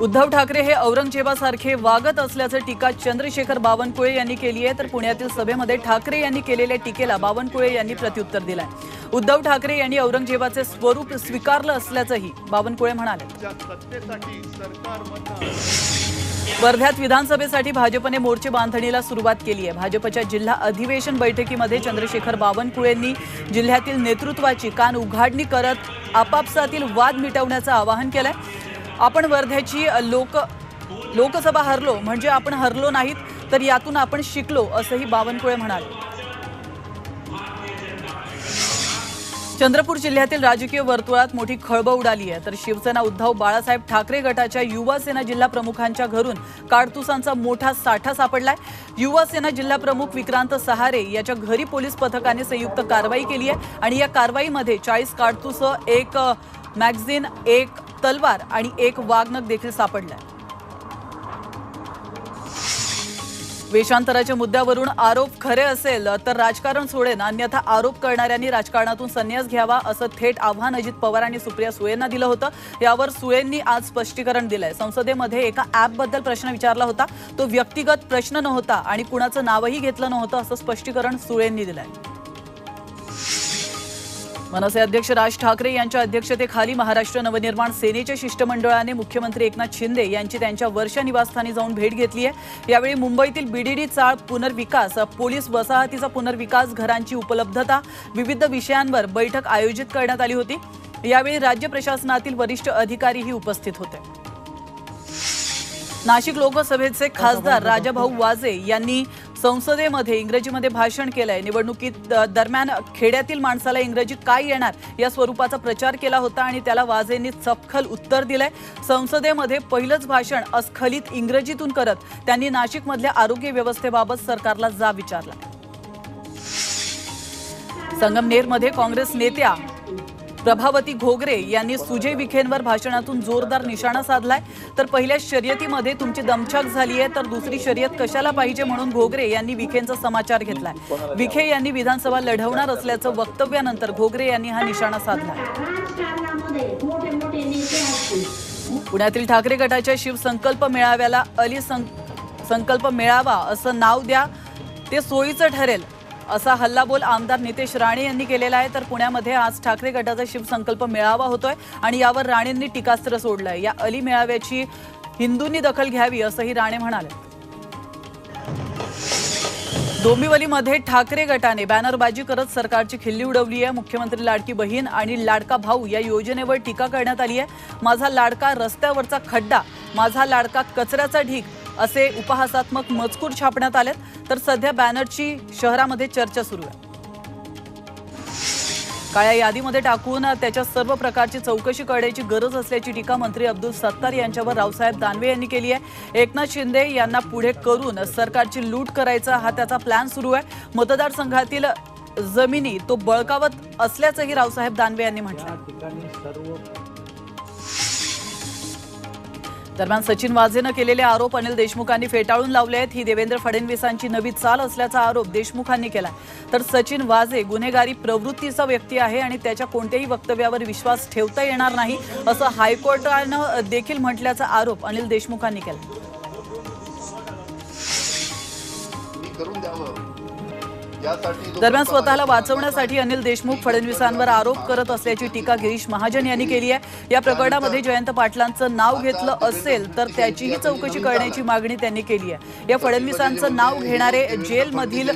उद्धव ठाकरे हे औरंगजेबासारखे वागत असल्याचं टीका चंद्रशेखर बावनकुळे यांनी केली आहे. तर पुण्यातील सभेमध्ये ठाकरे यांनी केलेल्या टीकेला बावनकुळे यांनी प्रत्युत्तर दिलंय. उद्धव ठाकरे यांनी औरंगजेबाचे स्वरूप स्वीकारलं असल्याचंही बावनकुळे म्हणाले. वर्ध्यात विधानसभेसाठी भाजपने मोर्चे बांधणीला सुरुवात केली आहे. भाजपच्या जिल्हा अधिवेशन बैठकीमध्ये चंद्रशेखर बावनकुळेंनी जिल्ह्यातील नेतृत्वाची कान उघाडणी करत आपापसातील वाद मिटवण्याचं आवाहन केलंय. आपण वर्ध्याची लोक लोकसभा हरलो म्हणजे आपण हरलो नाहीत तर यातून आपण शिकलो असंही बावनकुळे म्हणाले. चंद्रपूर जिल्ह्यातील राजकीय वर्तुळात मोठी खळबळ उडाली आहे. तर शिवसेना उद्धव बाळासाहेब ठाकरे गटाच्या युवासेना जिल्हा प्रमुखांच्या घरून काडतुसांचा मोठा साठा सापडलाय. युवासेना जिल्हा प्रमुख विक्रांत सहारे याच्या घरी पोलीस पथकाने संयुक्त कारवाई केली आहे. आणि या कारवाईमध्ये चाळीस काडतुस एक अ, मॅगझिन एक तलवार आणि एक वाघनख देखील सापडलाय. वेषांतराच्या मुद्द्यावरून आरोप खरे असेल तर राजकारण सोडेन. अन्यथा आरोप करणाऱ्यांनी राजकारणातून संन्यास घ्यावा असं थेट आव्हान अजित पवार आणि सुप्रिया सुळेंना दिलं होतं. यावर सुळेंनी आज स्पष्टीकरण दिलंय. संसदेमध्ये एका ॲपबद्दल प्रश्न विचारला होता. तो व्यक्तिगत प्रश्न नव्हता आणि कुणाचं नावही घेतलं नव्हतं असं स्पष्टीकरण सुळेंनी दिलंय. मनसे अध्यक्ष राज ठाकरे यांच्या अध्यक्षतेखाली महाराष्ट्र नवनिर्माण सेनेच्या शिष्टमंडळाने मुख्यमंत्री एकनाथ शिंदे यांची त्यांच्या वर्षा निवासस्थानी जाऊन भेट घेतली आहे. यावेळी मुंबईतील बीडीडी चाळ पुनर्विकास पोलीस वसाहतीचा पुनर्विकास घरांची उपलब्धता विविध विषयांवर बैठक आयोजित करण्यात आली होती. यावेळी राज्य प्रशासनातील वरिष्ठ अधिकारीही उपस्थित होते. नाशिक लोकसभेचे खासदार राजाभाऊ वाजे यांनी संसदेमध्ये इंग्रजीमध्ये भाषण केलंय. निवडणुकीत दरम्यान खेड्यातील माणसाला इंग्रजी काय येणार? या स्वरूपाचा प्रचार केला होता आणि त्याला वाजेंनी चपखल उत्तर दिलंय. संसदेमध्ये पहिलंच भाषण अस्खलित इंग्रजीतून करत त्यांनी नाशिकमधल्या आरोग्य व्यवस्थेबाबत सरकारला जा विचारला. संगमनेरमध्ये काँग्रेस नेत्या प्रभावती घोगरे यांनी सुजय विखेंवर भाषणातून जोरदार निशाणा साधलाय. तर पहिल्या शर्यतीमध्ये तुमची दमछाक झाली आहे तर दुसरी शर्यत कशाला पाहिजे म्हणून घोगरे यांनी विखेंचा समाचार घेतलाय. विखे यांनी विधानसभा लढवणार असल्याचं वक्तव्यानंतर घोगरे यांनी हा निशाणा साधला पुण्यातील ठाकरे गटाच्या शिवसंकल्प मेळाव्याला अली संकल्प मेळावा असं नाव द्या ते सोयीचं ठरेल. असा हल्लाबोल आमदार नितेश राणे यांनी केलेला आहे. तर पुण्यामध्ये आज ठाकरे गटाचा शिवसंकल्प मेळावा होतोय आणि यावर राणेंनी टीकास्त्र सोडलंय. या अली मेळाव्याची हिंदूंनी दखल घ्यावी असंही राणे म्हणाले. डोंबिवलीमध्ये ठाकरे गटाने बॅनरबाजी करत सरकारची खिल्ली उडवली आहे मुख्यमंत्री लाडकी बहीण आणि लाडका भाऊ या योजनेवर टीका करण्यात आली आहे माझा लाडका रस्त्यावरचा खड्डा माझा लाडका कचऱ्याचा ढीक असे उपहासात्मक मजकूर छापण्यात आलेत. तर सध्या बॅनरची शहरामध्ये चर्चा सुरू आहे. काळ्या यादीमध्ये टाकून त्याच्या सर्व प्रकारची चौकशी करण्याची गरज असल्याची टीका मंत्री अब्दुल सत्तार यांच्यावर रावसाहेब दानवे यांनी केली आहे. एकनाथ शिंदे यांना पुढे करून सरकारची लूट करायचा हा त्याचा प्लॅन सुरू आहे. मतदारसंघातील जमिनी तो बळकावत असल्याचंही रावसाहेब दानवे यांनी म्हटलं दरम्यान सचिन वाझेनं केलेले आरोप अनिल देशमुखांनी फेटाळून लावले आहेत. ही देवेंद्र फडणवीसांची नवी चाल असल्याचा आरोप देशमुखांनी केला तर सचिन वाझे गुन्हेगारी प्रवृत्तीचा व्यक्ती आहे आणि त्याच्या कोणत्याही वक्तव्यावर विश्वास ठेवता येणार नाही असं हायकोर्टानं देखील म्हटल्याचा आरोप अनिल देशमुखांनी केला दरम्यान स्वतःला वाचवण्यासाठी अनिल देशमुख फडणवीसांवर आरोप करत असल्याची टीका गिरीश महाजन यांनी केली आहे या प्रकरणामध्ये जयंत पाटलांचं नाव घेतलं असेल तर त्याचीही चौकशी करण्याची मागणी त्यांनी केली आहे या फडणवीसांचं नाव घेणारे जेलमधील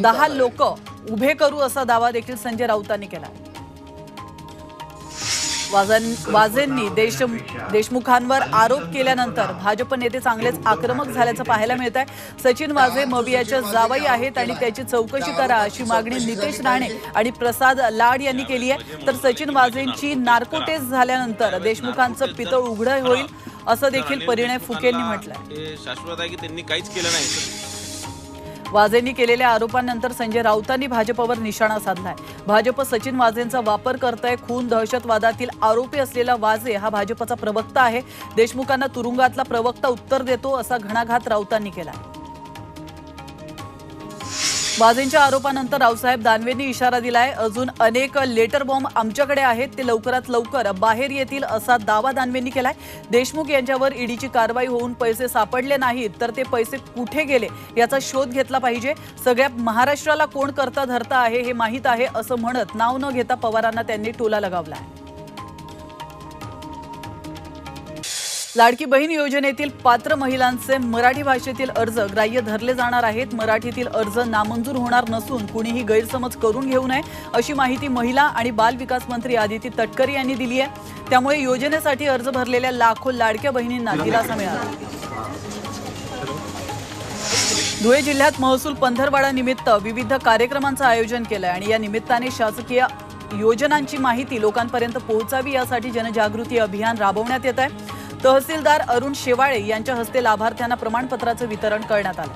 दहा. लोक उभे करू असा दावा देखील संजय राऊतांनी केला आहे. वाजन- वाजेंनी देश देशमुखांवर आरोप केल्यानंतर भाजप नेते चांगलेच आक्रमक झाल्याचं पाहायला मिळत आहे सचिन वाजे मवियाच्या जावई आहेत आणि त्याची चौकशी करा अशी मागणी नितेश राणे आणि प्रसाद लाड यांनी केली आहे. तर सचिन वाजेंची नार्कोटेस झाल्यानंतर देशमुखांचं पितळ उघडं होईल असं देखील परिणय फुकेंनी म्हटलंय. शाश्वत आहे की त्यांनी काहीच केलं नाही. वाजेंनी केलेल्या आरोपांनंतर संजय राऊतांनी भाजपवर निशाणा साधलाय. भाजप सचिन वाजेंचा वापर करतय खून दहशतवादातील आरोपी असलेला वाजे हा भाजपचा प्रवक्ता आहे. देशमुखांना तुरुंगातला प्रवक्ता उत्तर देतो असा घणाघात राऊतांनी केला वाझेंच्या आरोपानंतर रावसाहेब दानवेंनी इशारा दिलाय. अजून अनेक लेटर बॉम्ब आमच्याकडे आहेत. ते लवकरात लवकर बाहेर येतील असा दावा दानवेंनी केलाय. देशमुख यांच्यावर ईडीची कारवाई होऊन पैसे सापडले नाहीत तर ते पैसे कुठे गेले याचा शोध घेतला पाहिजे. सगळ्या महाराष्ट्राला कोण करता धरता आहे हे माहीत आहे असं म्हणत नाव न घेता पवारांना त्यांनी टोला लगावला आहे लाडकी बहीण योजनेतील पात्र महिलांचे मराठी भाषेतील अर्ज ग्राह्य धरले जाणार आहेत. मराठीतील अर्ज नामंजूर होणार नसून कुणीही गैरसमज करून घेऊ नये अशी माहिती महिला आणि बाल विकास मंत्री आदिती तटकरे यांनी दिली आहे. त्यामुळे योजनेसाठी अर्ज भरलेल्या लाखो लाडक्या बहिणींना दिलासा मिळाला. धुळे जिल्ह्यात महसूल पंधरवाडा निमित्त विविध कार्यक्रमांचं आयोजन केलंय आणि या निमित्ताने शासकीय योजनांची माहिती लोकांपर्यंत पोहोचावी यासाठी जनजागृती अभियान राबवण्यात येत आहे. तहसीलदार अरुण शेवाळे यांच्या हस्ते लाभार्थ्यांना प्रमाणपत्राचं वितरण करण्यात आलं.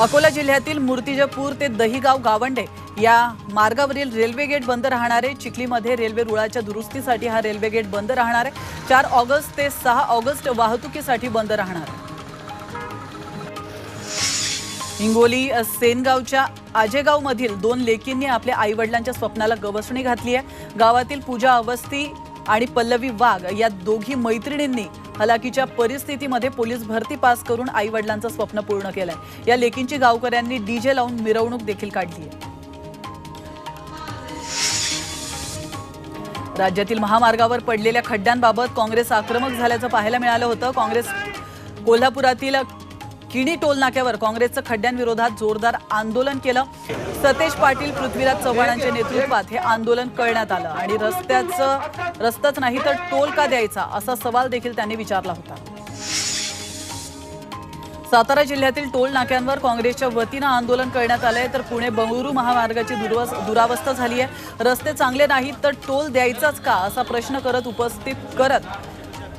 अकोला जिल्ह्यातील मूर्तिजापूर ते दहिगाव गावंडे या मार्गावरील रेल्वे गेट बंद राहणार आहे चिखलीमध्ये रेल्वे रुळाच्या दुरुस्तीसाठी हा रेल्वे गेट बंद राहणार आहे चार ऑगस्ट ते सहा ऑगस्ट वाहतुकीसाठी बंद राहणार. हिंगोली सेनगावच्या आजेगावमधील दोन लेकींनी आपल्या आईवडिलांच्या स्वप्नाला गवसणी घातली आहे. गावातील पूजा अवस्थी आणि पल्लवी वाघ या दोघी मैत्रिणींनी हलाकीच्या परिस्थितीमध्ये पोलीस भरती पास करून आई वडिलांचं स्वप्न पूर्ण केलंय. या लेकींची गावकऱ्यांनी डीजे लावून मिरवणूक देखील काढली आहे. राज्यातील महामार्गावर पडलेल्या खड्ड्यांबाबत काँग्रेस आक्रमक झाल्याचं पाहायला मिळालं होतं. काँग्रेस कोल्हापुरातील किणी टोल नाक्यावर काँग्रेसचं खड्ड्यांविरोधात जोरदार आंदोलन केलं. सतेज पाटील पृथ्वीराज चव्हाणांच्या नेतृत्वात हे आंदोलन करण्यात आलं. आणि रस्त्याचं रस्ताच नाही तर टोल का द्यायचा असा सवाल देखील त्यांनी विचारला होता. सातारा जिल्ह्यातील टोल नाक्यांवर काँग्रेसच्या वतीनं आंदोलन करण्यात आलंय. तर पुणे बंगळुरू महामार्गाची दुरावस्था झाली आहे रस्ते चांगले नाहीत तर टोल द्यायचाच का असा प्रश्न करत उपस्थित करत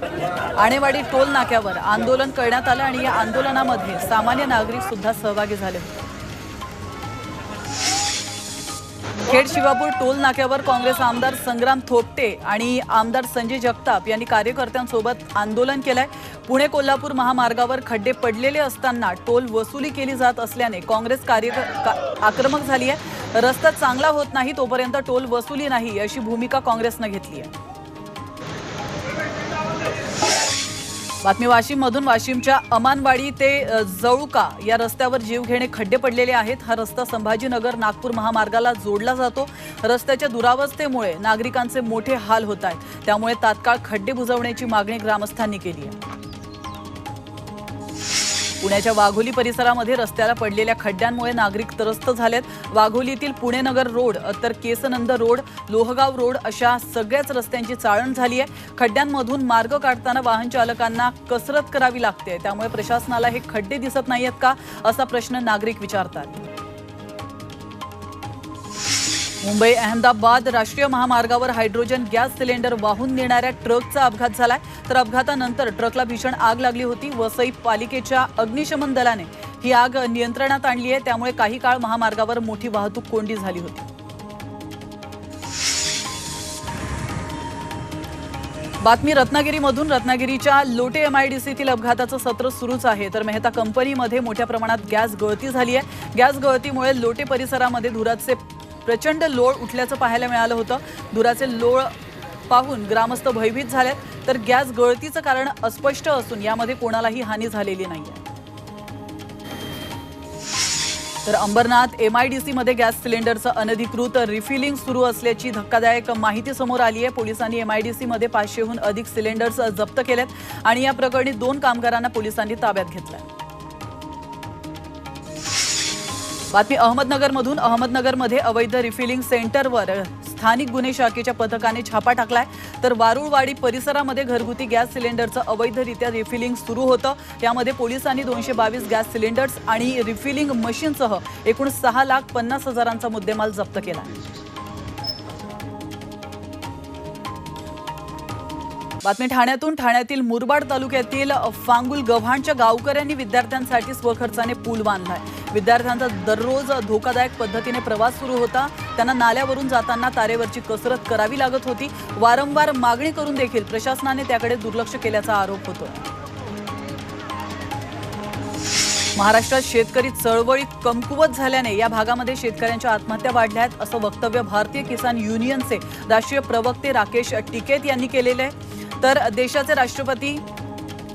आणेवाडी टोल नाक्यावर आंदोलन करण्यात आलं आणि या आंदोलनामध्ये सामान्य नागरिक सुद्धा सहभागी झाले होते. खेड शिवापूर टोल नाक्यावर काँग्रेस आमदार संग्राम थोपटे आणि आमदार संजय जगताप यांनी कार्यकर्त्यांसोबत आंदोलन केलंय. पुणे कोल्हापूर महामार्गावर खड्डे पडलेले असताना टोल वसुली केली जात असल्याने काँग्रेस कार्य का- आक्रमक झाली आहे रस्ता चांगला होत नाही तोपर्यंत टोल वसुली नाही अशी भूमिका काँग्रेसनं घेतली आहे बातमी वाशिममधून वाशिमच्या अमानवाडी ते जळुका या रस्त्यावर जीवघेणे खड्डे पडलेले आहेत. हा रस्ता संभाजीनगर नागपूर महामार्गाला जोडला जातो. रस्त्याच्या दुरावस्थेमुळे नागरिकांचे मोठे हाल होत आहेत. त्यामुळे तात्काळ खड्डे बुजवण्याची मागणी ग्रामस्थांनी केली आहे. पुण्याच्या वाघोली परिसरामध्ये रस्त्याला पडलेल्या खड्ड्यांमुळे नागरिक त्रस्त झालेत. वाघोलीतील पुणे नगर रोड तर केसनंद रोड लोहगाव रोड अशा सगळ्याच रस्त्यांची चाळण झाली आहे. खड्ड्यांमधून मार्ग काढताना वाहन चालकांना कसरत करावी लागते. त्यामुळे प्रशासनाला हे खड्डे दिसत नाहीयेत का? असा प्रश्न नागरिक विचारतात. मुंबई अहमदाबाद राष्ट्रीय महामार्गावर हायड्रोजन गॅस सिलेंडर वाहून नेणाऱ्या ट्रकचा अपघात झालाय. तर अपघातानंतर ट्रकला भीषण आग लागली होती वसई पालिकेच्या अग्निशमन दलाने ही आग नियंत्रणात आणली आहे. त्यामुळे काही काळ महामार्गावर मोठी वाहतूक कोंडी झाली होती. बातमी रत्नागिरीमधून. रत्नागिरीच्या लोटे एमआयडीसीतील अपघाताचं सत्र सुरूच आहे. तर मेहता कंपनीमध्ये मोठ्या प्रमाणात गॅस गळती झाली आहे. गॅस गळतीमुळे लोटे परिसरामध्ये धुराचे प्रचंड लोळ उठल्याचं पाहायला मिळालं होतं. धुराचे लोळ पाहून ग्रामस्थ भयभीत झालेत. तर गॅस गळतीचं कारण अस्पष्ट असून यामध्ये कोणालाही हानी झालेली नाही तर अंबरनाथ एमआयडीसी मध्ये गॅस सिलेंडरचं अनधिकृत रिफिलिंग सुरू असल्याची धक्कादायक माहिती समोर आली आहे पोलिसांनी एमआयडीसी मध्ये पाचशेहून अधिक सिलेंडर्स जप्त केलेत आणि या प्रकरणी दोन कामगारांना पोलिसांनी ताब्यात घेतलंय. बातमी अहमदनगरमधून. अहमदनगरमध्ये अवैध रिफिलिंग सेंटरवर स्थानिक गुन्हे शाखेच्या पथकाने छापा टाकलाय. तर वारुळवाडी परिसरामध्ये घरगुती गॅस सिलेंडरचं अवैधरित्या रिफिलिंग सुरू होतं. यामध्ये पोलिसांनी दोनशे बावीस गॅस सिलेंडर्स आणि रिफिलिंग मशीनसह एकूण सहा लाख पन्नास हजारांचा मुद्देमाल जप्त केला. बातमी ठाण्यातून. ठाण्यातील मुरबाड तालुक्यातील फांगुल गव्हाणच्या गावकऱ्यांनी विद्यार्थ्यांसाठी स्वखर्चाने पूल बांधलाय. विद्यार्थ्यांचा दररोज धोकादायक पद्धतीने प्रवास सुरू होता. त्यांना नाल्यावरून जाताना तारेवरची कसरत करावी लागत होती. वारंवार मागणी करून देखील प्रशासनाने त्याकडे दुर्लक्ष केल्याचा आरोप होतो. महाराष्ट्रात शेतकरी चळवळी कमकुवत झाल्याने या भागामध्ये शेतकऱ्यांच्या आत्महत्या वाढल्या आहेत असं वक्तव्य भारतीय किसान युनियनचे राष्ट्रीय प्रवक्ते राकेश टिकेत यांनी केलेले आहे. तर देशाचे राष्ट्रपती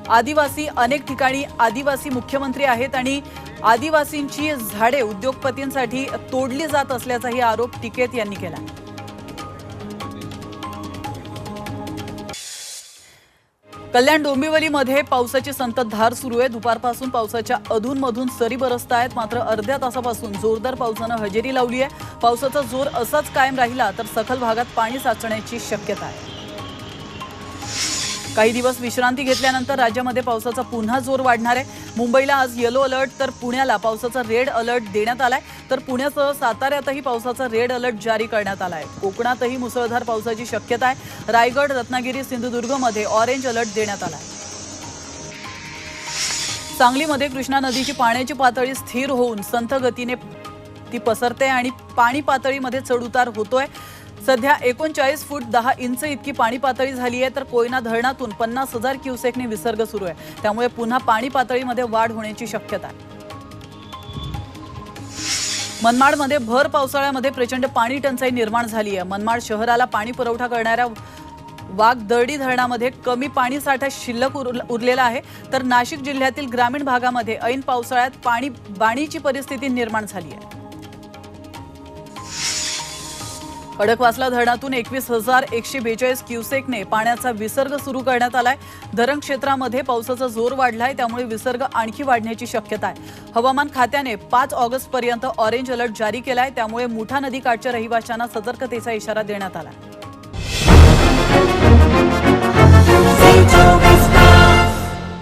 आदिवासी अनेक ठिकाणी आदिवासी मुख्यमंत्री आहेत आणि आदिवासींची झाडे उद्योगपतींसाठी तोडली जात असल्याचाही आरोप टिकेत यांनी केला. कल्याण डोंबिवलीमध्ये पावसाची संततधार सुरू आहे. दुपारपासून पावसाच्या अधूनमधून सरी बरसत आहेत. मात्र अर्ध्या तासापासून जोरदार पावसानं हजेरी लावली आहे. पावसाचा जोर असाच कायम राहिला तर सखल भागात पाणी साचण्याची शक्यता आहे. काही दिवस विश्रांती घेतल्यानंतर राज्यामध्ये पावसाचा पुन्हा जोर वाढणार आहे. मुंबईला आज येलो अलर्ट तर पुण्याला पावसाचा रेड अलर्ट देण्यात आलाय. तर पुण्यासह साताऱ्यातही पावसाचा रेड अलर्ट जारी करण्यात आलाय. कोकणातही मुसळधार पावसाची शक्यता आहे. रायगड रत्नागिरी सिंधुदुर्गमध्ये ऑरेंज अलर्ट देण्यात आलाय. सांगलीमध्ये कृष्णा नदीची पाण्याची पातळी स्थिर होऊन संथ गतीने ती पसरते आणि पाणी पातळीमध्ये चढउतार होतोय. सध्या एकोणचाळीस फूट दहा इंच इतकी पाणी पातळी झाली आहे तर कोयना धरणातून पन्नास हजार क्युसेकने विसर्ग सुरू आहे. त्यामुळे पुन्हा पाणी पातळीमध्ये वाढ होण्याची शक्यता आहे. मनमाडमध्ये भर पावसाळ्यामध्ये प्रचंड पाणी टंचाई निर्माण झाली आहे. मनमाड शहराला पाणी पुरवठा करणाऱ्या वाघदर्डी धरणामध्ये कमी पाणी साठा शिल्लक उर- उरलेला आहे. तर नाशिक जिल्ह्यातील ग्रामीण भागामध्ये ऐन पावसाळ्यात पाणी बाणीची परिस्थिती निर्माण झाली आहे. खडकवासला धरणातून एकवीस हजार एकशे बेचाळीस क्युसेकने पाण्याचा विसर्ग सुरू करण्यात आलाय. धरण क्षेत्रामध्ये पावसाचा जोर वाढलाय त्यामुळे विसर्ग आणखी वाढण्याची शक्यता आहे. हवामान खात्याने पाच ऑगस्ट पर्यंत ऑरेंज अलर्ट जारी केलाय त्यामुळे मुठा नदी काठच्या रहिवाशांना सतर्कतेचा इशारा देण्यात आला